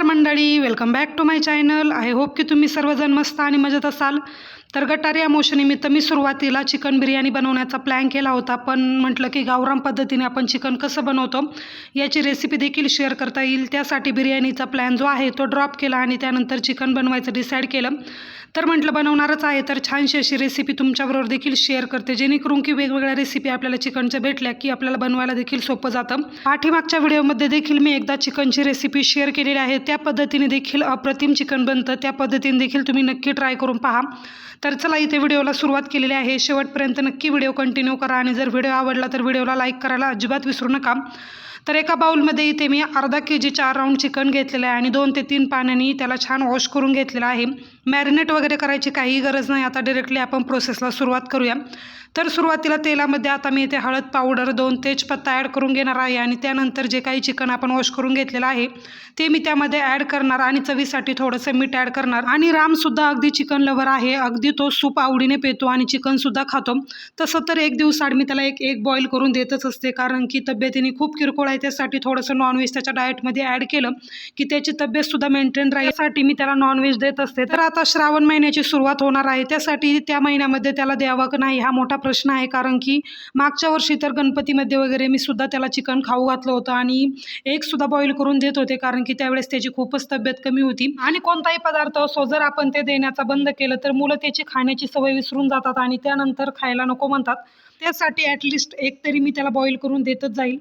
नमस्कार मंडळी welcome back to my channel I hope की तुम्ही सर्वजण मस्त आणि मजेत असाल. तर गटार या मोशनिमित्त मी सुरुवातीला चिकन बिर्याणी बनवण्याचा प्लॅन केला होता पण म्हटलं की गावराम पद्धतीने आपण चिकन कसं बनवतो याची रेसिपी देखील शेअर करता येईल. त्यासाठी बिर्याणीचा प्लॅन जो आहे तो ड्रॉप केला आणि त्यानंतर चिकन बनवायचं डिसाईड केलं. तर म्हटलं बनवणारच आहे. तर छानशी अशी रेसिपी तुमच्याबरोबर देखील शेअर करते. जेणेकरून की वेगवेगळ्या रेसिपी आपल्याला चिकनच्या भेटल्या की आपल्याला बनवायला देखील सोपं जातं. पाठीमागच्या व्हिडिओमध्ये देखील मी एकदा चिकनची रेसिपी शेअर केलेली आहे. त्या पद्धतीने देखील अप्रतिम चिकन बनतं. त्या पद्धतीने देखील तुम्ही नक्की ट्राय करून पहा. तर चला इथे व्हिडिओला सुरुवात केलेली आहे. शेवटपर्यंत नक्की व्हिडिओ कंटिन्यू करा. आणि जर व्हिडिओ आवडला तर व्हिडिओला लाईक करायला अजिबात विसरू नका. तर एका बाउलमध्ये इथे मी अर्धा के जी चार राऊंड चिकन घेतलेलं आहे. आणि दोन ते तीन पाण्याने त्याला छान वॉश करून घेतलेलं आहे. मॅरिनेट वगैरे करायची काहीही गरज नाही. आता डिरेक्टली आपण प्रोसेसला सुरुवात करूया. तर सुरुवातीला तेलामध्ये आता मी इथे हळद पावडर दोन तेजपत्ता ॲड करून घेणार आहे आणि त्यानंतर जे काही चिकन आपण वॉश करून घेतलेलं आहे ते मी त्यामध्ये ॲड करणार आणि चवीसाठी थोडंसं मीठ ॲड करणार. आणि रामसुद्धा अगदी चिकन लवर आहे. अगदी तो सूप आवडीने पेतो आणि चिकनसुद्धा खातो. तसं तर एक दिवसाआड मी त्याला एक एक बॉईल करून देतच असते. कारण की तब्येतीने खूप किरकोळ आहे. त्यासाठी थोडंसं नॉनव्हेज त्याच्या डाएटमध्ये ॲड केलं की त्याची तब्येतसुद्धा मेंटेन राहण्यासाठी मी त्याला नॉनव्हेज देत असते. तर आता श्रावण महिन्याची सुरुवात होणार आहे. त्यासाठी त्या महिन्यामध्ये त्याला द्यावं का नाही हा मोठा प्रश्न आहे. कारण की मागच्या वर्षी तर गणपतीमध्ये वगैरे मी सुद्धा त्याला चिकन खाऊ घातलं होतं आणि एक सुद्धा बॉईल करून देत होते. कारण की त्यावेळेस त्याची खूपच तब्येत कमी होती. आणि कोणताही पदार्थ असो जर आपण ते देण्याचा बंद केलं तर मुलं त्याची खाण्याची सवय विसरून जातात आणि त्यानंतर खायला नको म्हणतात. त्यासाठी ॲटलिस्ट एक तरी मी त्याला बॉईल करून देतच जाईल.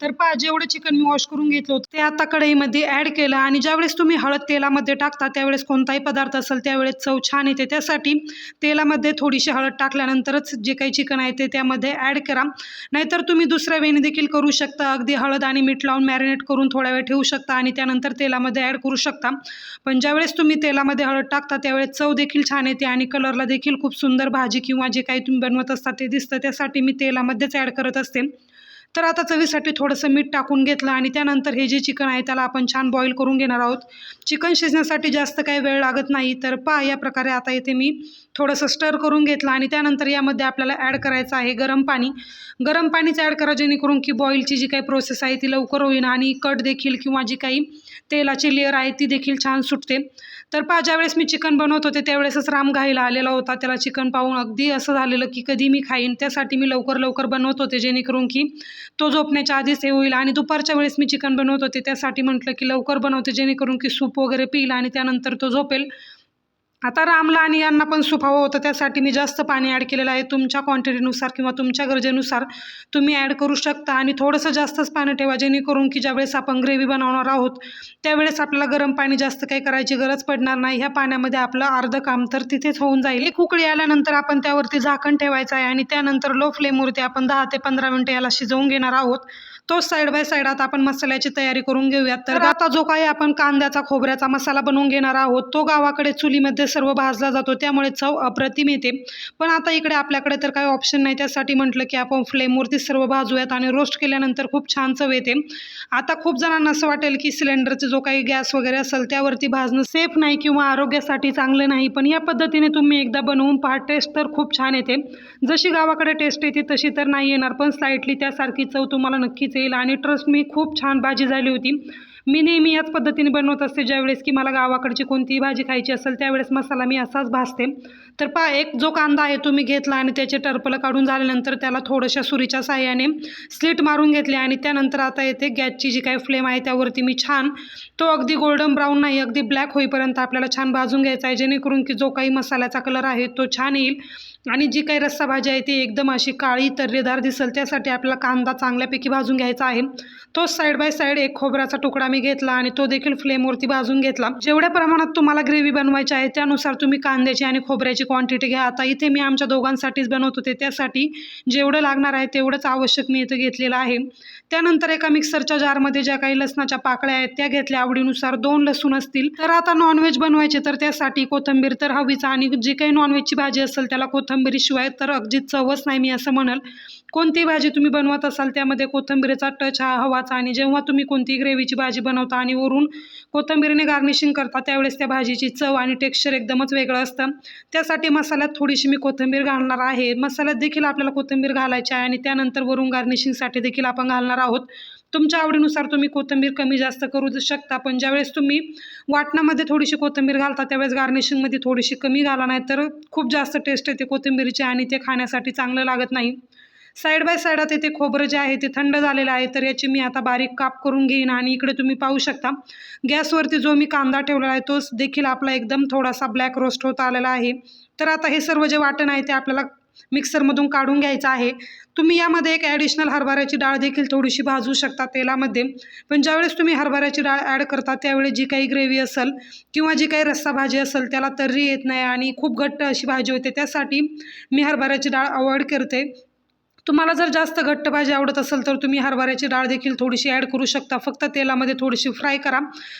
तर पा जेवढं चिकन मी वॉश करून घेतलं होतं ते आता कढईमध्ये ॲड केलं. आणि ज्यावेळेस तुम्ही हळद तेलामध्ये टाकता त्यावेळेस कोणताही पदार्थ असेल त्यावेळेस चव छान येते. त्यासाठी तेलामध्ये थोडीशी हळद टाकल्यानंतरच जे काही चिकन आहे ते त्यामध्ये ॲड करा. नाहीतर तुम्ही दुसऱ्या वेळी देखील करू शकता. अगदी हळद आणि मीठ लावून मॅरिनेट करून थोड्या वेळ ठेवू शकता आणि त्यानंतर तेलामध्ये ॲड करू शकता. पण ज्यावेळेस तुम्ही तेलामध्ये हळद टाकता त्यावेळेस चव देखील छान येते आणि कलरला देखील खूप सुंदर भाजी किंवा जे काही तुम्ही बनवत असता ते दिसतं. त्यासाठी मी तेलामध्येच ॲड करत असते. तर आता चवीसाठी थोडंसं मीठ टाकून घेतलं आणि त्यानंतर हे जे चिकन आहे त्याला आपण छान बॉईल करून घेणार आहोत. चिकन शिजण्यासाठी जास्त काही वेळ लागत नाही तर पहा या प्रकारे आता इथे मी थोडंसं स्टर करून घेतलं आणि त्यानंतर यामध्ये आपल्याला ॲड करायचं आहे गरम पाणी. गरम पाणीच ॲड करा जेणेकरून की बॉईलची जी काही प्रोसेस आहे ती लवकर होईल आणि कट देखील किंवा जी काही तेलाची लेअर आहे ती देखील छान सुटते. तर पा ज्यावेळेस मी चिकन बनवत होते त्यावेळेसच राम घाईला आलेला होता. त्याला चिकन पाहून अगदी असं झालेलं की कधी मी खाईन त्यासाठी मी लवकर लवकर बनवत होते जेणेकरून की तो झोपण्याच्या आधीच हे होईल. आणि दुपारच्या वेळेस मी चिकन बनवत होते त्यासाठी म्हटलं की लवकर बनवते जेणेकरून की सूप वगैरे पिईल आणि त्यानंतर तो झोपेल. आता रामला आणि यांना पण सुफावं होतं. त्यासाठी मी जास्त पाणी ॲड केलेलं आहे. तुमच्या क्वांटिटीनुसार किंवा तुमच्या गरजेनुसार तुम्ही ॲड करू शकता. आणि थोडंसं जास्तच पाणी ठेवा जेणेकरून की ज्यावेळेस आपण ग्रेव्ही बनवणार आहोत त्यावेळेस आपल्याला गरम पाणी जास्त काही करायची गरज पडणार नाही. ह्या पाण्यामध्ये आपलं अर्धं काम तर तिथेच होऊन जाईल. एक उकळी आल्यानंतर आपण त्यावरती झाकण ठेवायचं आहे आणि त्यानंतर लो फ्लेमवरती आपण दहा ते पंधरा मिनटं याला शिजवून घेणार आहोत. तो साईड बाय साईड आता आपण मसाल्याची तयारी करून घेऊयात. तर आता जो काही आपण कांद्याचा खोबऱ्याचा मसाला बनवून घेणार आहोत तो गावाकडे चुलीमध्ये सर्व भाजला जातो त्यामुळे चव अप्रतिम येते. पण आता इकडे आपल्याकडे तर काही ऑप्शन नाही त्यासाठी म्हटलं की आपण फ्लेमवरती सर्व भाजूयात आणि रोस्ट केल्यानंतर खूप छान चव येते. आता खूप जणांना असं वाटेल की सिलेंडरचे जो काही गॅस वगैरे असेल त्यावरती भाजणं सेफ नाही किंवा आरोग्यासाठी चांगलं नाही पण या पद्धतीने तुम्ही एकदा बनवून पहा टेस्ट तर खूप छान येते. जशी गावाकडे टेस्ट येते तशी तर नाही येणार पण स्लाइटली त्यासारखी चव तुम्हाला नक्कीच येईल आणि ट्रस्ट मी खूप छान भाजी झाली होती. मी नेहमी याच पद्धतीने बनवत असते. ज्यावेळेस की मला गावाकडची कोणतीही भाजी खायची असेल त्यावेळेस मसाला मी असाच भाजते. तर पा एक जो कांदा आहे तो मी घेतला आणि त्याचे टर्पलं काढून झाल्यानंतर त्याला थोड्याशा सुरीच्या साह्याने स्लिट मारून घेतले आणि त्यानंतर आता येते गॅसची जी काही फ्लेम आहे त्यावरती मी छान तो अगदी गोल्डन ब्राऊन नाही अगदी ब्लॅक होईपर्यंत आपल्याला छान भाजून घ्यायचा आहे. जेणेकरून की जो काही मसाल्याचा कलर आहे तो छान येईल. आणि जी काही रस्सा भाजी आहे ती एकदम अशी काळी तर्रेदार दिसेल त्यासाठी आपला कांदा चांगल्यापैकी भाजून घ्यायचा आहे. तो साईड बाय साईड एक खोबऱ्याचा तुकडा मी घेतला आणि तो देखील फ्लेमवरती भाजून घेतला. जेवढ्या प्रमाणात तुम्हाला ग्रेव्ही बनवायची आहे त्यानुसार तुम्ही कांद्याची आणि खोबऱ्याची क्वांटिटी घ्या. आता इथे मी आमच्या दोघांसाठीच बनवत होते. त्यासाठी जेवढं लागणार आहे तेवढंच आवश्यक मी इथं घेतलेलं आहे. त्यानंतर एका मिक्सरच्या जारमध्ये ज्या काही लसणाच्या पाकळ्या आहेत त्या घेतल्या. आवडीनुसार दोन लसूण असतील. तर आता नॉनव्हेज बनवायचे तर त्यासाठी कोथंबीर तर हवीच. आणि जी काही नॉनव्हेजची भाजी असेल त्याला कोथंबिरीशिवाय तर अगदी चवच नाही मी असं म्हणाल. कोणती भाजी तुम्ही बनवत असाल त्यामध्ये कोथिंबीरीचा टच हा हवाचा आणि जेव्हा तुम्ही कोणती ग्रेव्हीची भाजी बनवता आणि वरून कोथिंबीरीने गार्निशिंग करता त्यावेळेस त्या भाजीची चव आणि टेक्स्चर एकदमच वेगळं असतं. त्यासाठी मसाल्यात थोडीशी मी कोथिंबीर घालणार आहे. मसाल्यात देखील आपल्याला कोथिंबीर घालायची आहे आणि त्यानंतर वरून गार्निशिंगसाठी देखील आपण घालणार आहोत. तुमच्या आवडीनुसार तुम्ही कोथिंबीर कमी जास्त करू शकता पण ज्यावेळेस तुम्ही वाटणामध्ये थोडीशी कोथिंबीर घालता त्यावेळेस गार्निशिंगमध्ये थोडीशी कमी घाला नाही तर खूप जास्त टेस्ट येते कोथिंबीरची आणि ते खाण्यासाठी चांगलं लागत नाही. साईड बाय साईड आता ते खोबरं जे आहे ते थंड झालेलं आहे तर याची मी आता बारीक काप करून घेईन आणि इकडे तुम्ही पाहू शकता. गॅसवरती जो मी कांदा ठेवलेला आहे तोच देखील आपला एकदम थोडासा ब्लॅक रोस्ट होत आलेला आहे. तर आता हे सर्व जे वाटण आहे ते आपल्याला मिक्सरमधून काढून घ्यायचं आहे. तुम्ही यामध्ये एक ॲडिशनल हरभऱ्याची डाळ देखील थोडीशी भाजू शकता तेलामध्ये. पण ज्यावेळेस तुम्ही हरभऱ्याची डाळ ॲड करता त्यावेळेस जी काही ग्रेव्ही असेल किंवा जी काही रस्सा भाजी असेल त्याला तर्री येत नाही आणि खूप घट्ट अशी भाजी होते त्यासाठी मी हरभऱ्याची डाळ अवॉइड करते. तुम्हाला जर जास्त घट्ट भाजी आवडत असेल तर तुम्ही हरभऱ्याची डाळ देखील थोडीशी ॲड करू शकता. फक्त तेलामध्ये थोडीशी फ्राय करा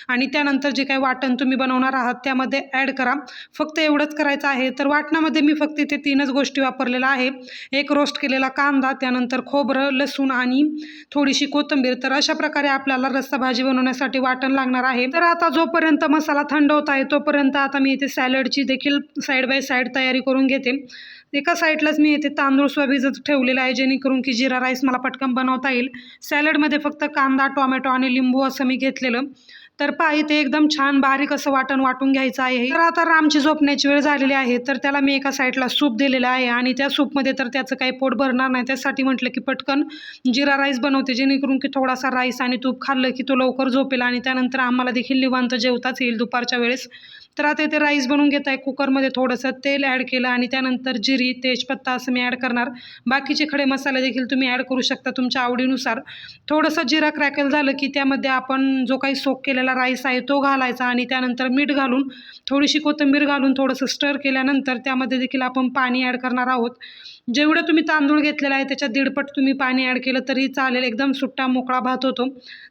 आणि त्यानंतर जे काही वाटण तुम्ही बनवणार आहात त्यामध्ये ॲड करा. फक्त एवढंच करायचं आहे तर वाटणामध्ये मी फक्त इथे तीनच गोष्टी वापरलेल्या आहे. एक रोस्ट केलेला कांदा त्यानंतर खोबरं लसूण आणि थोडीशी कोथिंबीर. तर अशा प्रकारे आपल्याला रस्सा भाजी बनवण्यासाठी वाटण लागणार आहे. तर आता जोपर्यंत मसाला थंड होत आहे तोपर्यंत आता मी इथे सॅलडची देखील साईड बाय साईड तयारी करून घेते. एका साईडलाच मी इथे तांदूळ सुद्धा भिजत ठेवलेला आहे जेणेकरून की जिरा राईस मला पटकन बनवता येईल. सॅलडमध्ये फक्त कांदा टोमॅटो आणि लिंबू असं मी घेतलेलं. तर पहा इथे एकदम छान बारीक असं वाटण वाटून घ्यायचं आहे. तर आता रामची झोपण्याची वेळ झालेली आहे तर त्याला मी एका साईडला सूप दिलेलं आहे आणि त्या सूपमध्ये तर त्याचं काही पोट भरणार नाही. त्यासाठी म्हटलं की पटकन जिरा राईस बनवते जेणेकरून की थोडासा राईस आणि तूप खाल्लं की तो लवकर झोपेल आणि त्यानंतर आम्हाला देखील निवांत जेवताच येईल दुपारच्या वेळेस. तर आता इथे राईस बनवून घेत आहे. कुकरमध्ये थोडंसं तेल ॲड केलं आणि त्यानंतर जिरी तेजपत्ता असं मी ॲड करणार. बाकीचे खडे मसाले देखील तुम्ही ॲड करू शकता तुमच्या आवडीनुसार. थोडंसं जिरा क्रॅकल झालं की त्यामध्ये आपण जो काही सोक केलेला राईस आहे तो घालायचा आणि त्यानंतर मीठ घालून थोडीशी कोथिंबीर घालून थोडंसं स्टर केल्यानंतर त्यामध्ये देखील आपण पाणी ॲड करणार आहोत. जेवढं तुम्ही तांदूळ घेतलेला आहे त्याच्यात दीडपट तुम्ही पाणी ॲड केलं तरी चालेल. एकदम सुट्टा मोकळा भात होतो.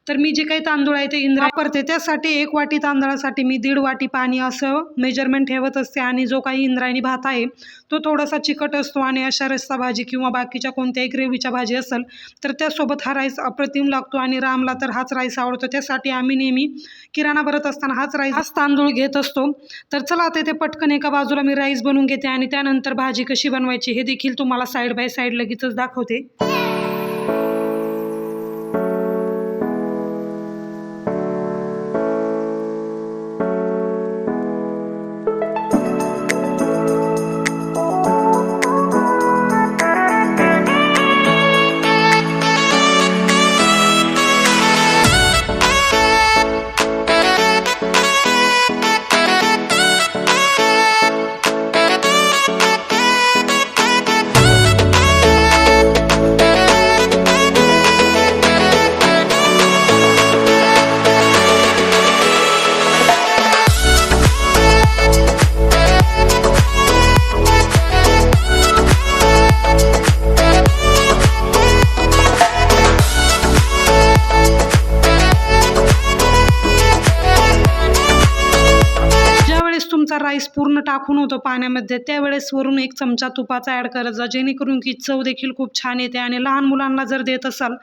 तर मी जे काही तांदूळ आहे ते इंद्रा वापरते. त्यासाठी एक वाटी तांदळासाठी मी दीड वाटी पाणी असं मेजरमेंट ठेवत असते. आणि जो काही इंद्रायणी भात आहे तो थोडासा चिकट असतो आणि अशा रस्सा भाजी किंवा बाकीच्या कोणत्याही ग्रेव्हीच्या भाजी असेल तर त्यासोबत हा राईस अप्रतिम लागतो आणि रामला तर हाच राईस आवडतो. त्यासाठी आम्ही नेहमी किराणा भरत असताना हाच राईस हाच तांदूळ घेत असतो. तर चला आता इथे पटकन एका बाजूला मी राईस बनवून घेते आणि त्यानंतर भाजी कशी बनवायची हे देखील तुम्हाला साईड बाय साईड लगेचच दाखवते. टाकून होतो पाण्यामध्ये. त्यावेळेस वरून एक चमचा तुपाचा ॲड करायचा जेणेकरून की चव देखील खूप छान येते आणि लहान मुलांना जर देत असाल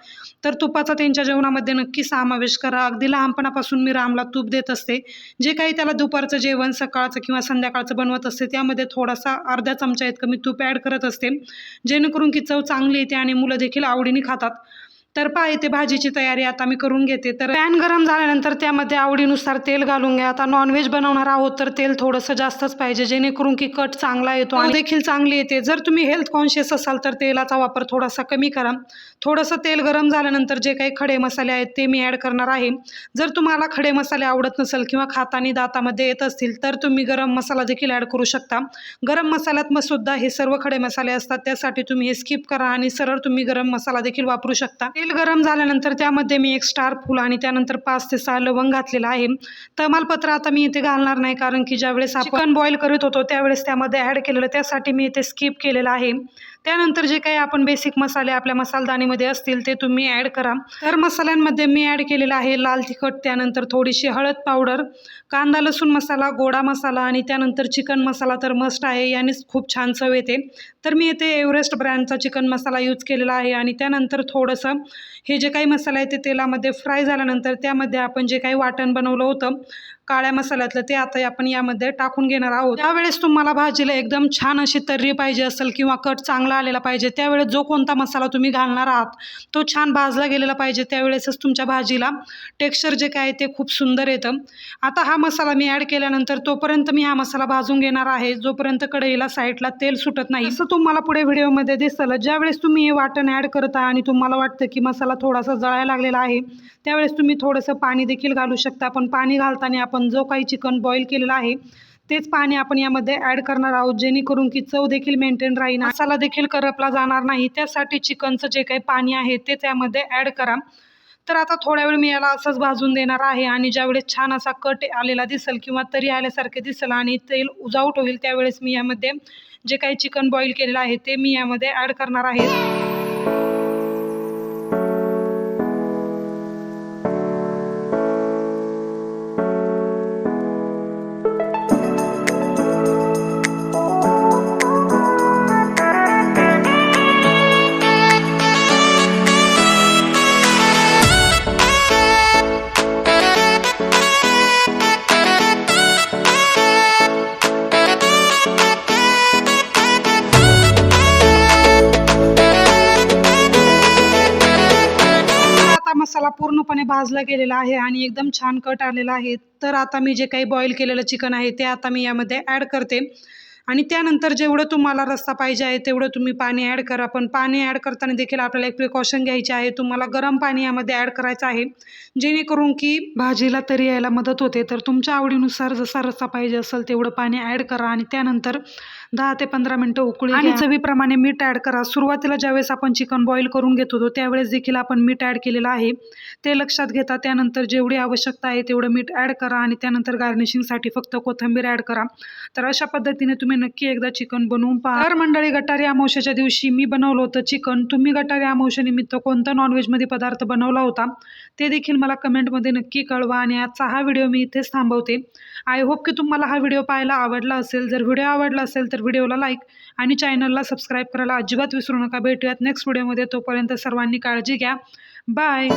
तर तुपाचा त्यांच्या जेवणामध्ये नक्की समावेश करा. अगदी लहानपणापासून मी रामला तूप देत असते. जे काही त्याला दुपारचं जेवण सकाळचं किंवा संध्याकाळचं बनवत असते त्यामध्ये थोडासा अर्ध्या चमचा इतकं मी तूप ॲड करत असते. जेणेकरून की चव चांगली येते आणि मुलं देखील आवडीने खातात. तर पहा इथे भाजीची तयारी आता मी करून घेते. तर पॅन गरम झाल्यानंतर त्यामध्ये आवडीनुसार तेल घालून घ्या. आता नॉनव्हेज बनवणार आहोत तर तेल थोडंसं जास्तच पाहिजे जेणेकरून की कट चांगला येतो आणि देखील चांगली येते. जर तुम्ही हेल्थ कॉन्शियस असाल तर तेलाचा वापर थोडासा कमी करा. थोडंसं तेल गरम झाल्यानंतर जे काही खडे मसाले आहेत ते मी ॲड करणार आहे. जर तुम्हाला खडे मसाले आवडत नसेल किंवा खातानी दातामध्ये येत असतील तर तुम्ही गरम मसाला देखील ॲड करू शकता. गरम मसाल्यात मग सुद्धा हे सर्व खडे मसाले असतात त्यासाठी तुम्ही हे स्किप करा आणि सरळ तुम्ही गरम मसाला देखील वापरू शकता. तेल गरम झाल्यानंतर त्यामध्ये मी एक स्टार फूल आणि त्यानंतर पाच ते सहा लवंग घातलेलं आहे. तमालपत्र आता मी इथे घालणार नाही कारण की ज्यावेळेस आपण बॉईल करत होतो त्यावेळेस त्यामध्ये ॲड केलेलं त्यासाठी मी इथे स्किप केलेलं आहे. त्यानंतर जे काही आपण बेसिक मसाले आपल्या मसालदाणीमध्ये असतील ते तुम्ही ॲड करा. तर मसाल्यांमध्ये मी ॲड केलेलं आहे लाल तिखट त्यानंतर थोडीशी हळद पावडर कांदा लसूण मसाला गोडा मसाला आणि त्यानंतर चिकन मसाला तर मस्ट आहे यानेच खूप छान चव येते. तर मी इथे एव्हरेस्ट ब्रँडचा चिकन मसाला यूज केलेला आहे आणि त्यानंतर थोडंसं हे जे काही मसाला आहे ते तेलामध्ये फ्राय झाल्यानंतर त्यामध्ये आपण जे काही वाटण बनवलं होतं काळ्या मसाल्यातलं ते आता आपण यामध्ये टाकून घेणार आहोत. त्यावेळेस तुम्हाला भाजीला एकदम छान अशी तर्री पाहिजे असेल किंवा कट चांगला आलेला पाहिजे त्यावेळेस जो कोणता मसाला तुम्ही घालणार आहात तो छान भाजला गेलेला पाहिजे. त्यावेळेसच तुमच्या भाजीला टेक्स्चर जे काय आहे ते खूप सुंदर येतं. आता हा मसाला मी ॲड केल्यानंतर तोपर्यंत मी हा मसाला भाजून घेणार आहे. जोपर्यंत कढईला साईडला तेल सुटत नाही असं तुम्हाला पुढे व्हिडिओमध्ये दिसलं. ज्यावेळेस तुम्ही हे वाटण ॲड करता आणि तुम्हाला वाटतं की मसाला थोडासा जळायला लागलेला आहे त्यावेळेस तुम्ही थोडंसं पाणी देखील घालू शकता. पण पाणी घालताना आपण आपण जो काही चिकन बॉईल केलेला आहे तेच पाणी आपण यामध्ये ॲड करणार आहोत जेणेकरून की चव देखील मेंटेन राहील. मसाला देखील करपला जाणार नाही. त्यासाठी चिकनचं जे काही पाणी आहे तेच यामध्ये ॲड करा. तर आता थोड्या वेळ मी याला असंच भाजून देणार आहे आणि ज्यावेळेस छान असा कट आलेला दिसेल किंवा तरी आल्यासारखे दिसेल आणि तेल उजावट होईल त्यावेळेस मी यामध्ये जे काही चिकन बॉईल केलेलं आहे ते मी यामध्ये ॲड करणार आहे. पूर्णपणे भाजला गेलेला आहे आणि एकदम छान कट आलेला आहे. तर आता मी जे काही बॉईल केलेलं चिकन आहे ते आता मी यामध्ये ॲड करते. आणि त्यानंतर जेवढं तुम्हाला रस्सा पाहिजे आहे तेवढं तुम्ही पाणी ॲड करा. पण पाणी ॲड करताना देखील आपल्याला एक प्रिकॉशन घ्यायची आहे. तुम्हाला गरम पाणी यामध्ये ॲड करायचं आहे. जेणेकरून की भाजीला तरी यायला मदत होते. तर तुमच्या आवडीनुसार जसा रस्सा पाहिजे असेल तेवढं पाणी ॲड करा आणि त्यानंतर दहा ते पंधरा मिनटं उकळी आणि चवीप्रमाणे मीठ ॲड करा. सुरुवातीला ज्यावेळेस आपण चिकन बॉईल करून घेत होतो त्यावेळेस देखील आपण मीठ ॲड केलेलं आहे. ते लक्षात घेता त्यानंतर जेवढी आवश्यकता आहे तेवढं मीठ ॲड करा आणि त्यानंतर गार्निशिंगसाठी फक्त कोथिंबीर ॲड करा. तर अशा पद्धतीने तुम्ही नक्की एकदा चिकन बनवून पहा. तर मंडळी गटारी अमावस्याच्या दिवशी मी बनवलं होतं चिकन. तुम्ही गटारी अमावस्यानिमित्त कोणता नॉनव्हेजमध्ये पदार्थ बनवला होता ते देखील मला कमेंटमध्ये नक्की कळवा आणि आजचा हा व्हिडिओ मी इथेच थांबवते. आय होप की तुम्हाला हा व्हिडिओ पाहायला आवडला असेल. जर व्हिडिओ आवडला असेल तर व्हिडिओला लाईक आणि चॅनलला सबस्क्राईब करायला अजिबात विसरू नका. भेटूयात नेक्स्ट व्हिडिओमध्ये. तोपर्यंत सर्वांनी काळजी घ्या. बाय.